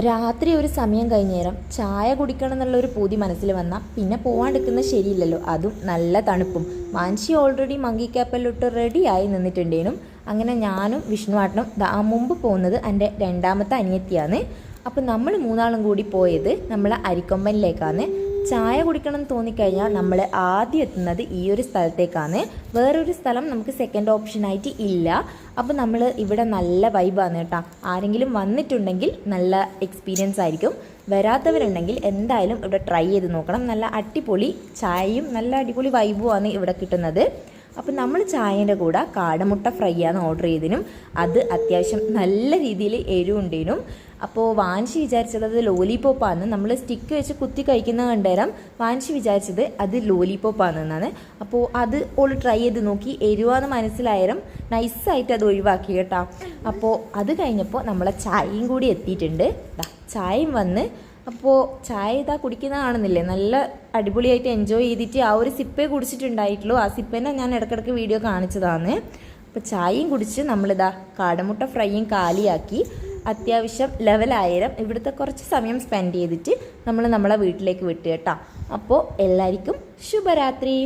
രാത്രി ഒരു സമയം കഴിഞ്ഞേരം ചായ കുടിക്കണം എന്നുള്ളൊരു പൂതി മനസ്സിൽ വന്നാൽ പിന്നെ പോവാണ്ടിരിക്കുന്നത് ശരിയില്ലല്ലോ. അതും നല്ല തണുപ്പും. മാൻഷി ഓൾറെഡി മങ്കി ക്യാപ്പലിലോട്ട് റെഡി റെഡിയായി നിന്നിട്ടുണ്ടേനും. അങ്ങനെ ഞാനും വിഷ്ണുവാട്ടനും മുമ്പ് പോകുന്നത് എന്റെ രണ്ടാമത്തെ അനിയത്തിയാണ്. അപ്പം നമ്മൾ മൂന്നാളും കൂടി പോയത് നമ്മളെ അരിക്കൊമ്പനിലേക്കാണ്. ചായ കുടിക്കണം എന്ന് തോന്നിക്കഴിഞ്ഞാൽ നമ്മൾ ആദ്യം എത്തുന്നത് ഈ ഒരു സ്ഥലത്തേക്കാണ്. വേറൊരു സ്ഥലം നമുക്ക് സെക്കൻഡ് ഓപ്ഷനായിട്ട് ഇല്ല. അപ്പോൾ നമ്മൾ ഇവിടെ നല്ല വൈബാണ് കേട്ടോ. ആരെങ്കിലും വന്നിട്ടുണ്ടെങ്കിൽ നല്ല എക്സ്പീരിയൻസ് ആയിരിക്കും. വരാത്തവരുണ്ടെങ്കിൽ എന്തായാലും ഇവിടെ ട്രൈ ചെയ്ത് നോക്കണം. നല്ല അടിപൊളി ചായയും നല്ല അടിപൊളി വൈബുമാണ് ഇവിടെ കിട്ടുന്നത്. അപ്പോൾ നമ്മൾ ചായേന്റെ കൂടെ കാടമുട്ട ഫ്രൈ ആണ് ഓർഡർ ചെയ്തതിനും അത് അത്യാവശ്യം നല്ല രീതിയിൽ എരിവുണ്ടേനും. അപ്പോൾ വാൻഷി വിചാരിച്ചത് അത് ലോലിപോപ്പാണ് നമ്മൾ സ്റ്റിക്ക് വെച്ച് കുത്തി കഴിക്കുന്ന കണ്ടേരം വാൻഷി വിചാരിച്ചത് അത് ലോലിപോപ്പാണെന്നാണ് അപ്പോൾ അത് ഓൾ ട്രൈ ചെയ്ത് നോക്കി. എരിവാന്ന് മനസ്സിലായാലും നൈസായിട്ട് അത് ഒഴിവാക്കി കേട്ടോ. അപ്പോൾ അത് കഴിഞ്ഞപ്പോൾ നമ്മളെ ചായയും കൂടി എത്തിയിട്ടുണ്ട്. ചായയും വന്ന് അപ്പോൾ ചായ ഇതാ കുടിക്കുന്ന കാണുന്നില്ലേ നല്ല അടിപൊളിയായിട്ട് എൻജോയ് ചെയ്തിട്ട് ആ ഒരു സിപ്പേ കുടിച്ചിട്ടുണ്ടായിട്ടുള്ളൂ. ആ സിപ്പേനെ ഞാൻ ഇടയ്ക്കിടയ്ക്ക് വീഡിയോ കാണിച്ചതാണ്. അപ്പോൾ ചായയും കുടിച്ച് നമ്മളിതാ കാടമുട്ട ഫ്രൈയും കാലിയാക്കി അത്യാവശ്യം ലെവലായിരം ഇവിടുത്തെ കുറച്ച് സമയം സ്പെൻഡ് ചെയ്തിട്ട് നമ്മൾ നമ്മളെ വീട്ടിലേക്ക് വിട്ടു കേട്ടോ. അപ്പോൾ എല്ലാവർക്കും ശുഭരാത്രി.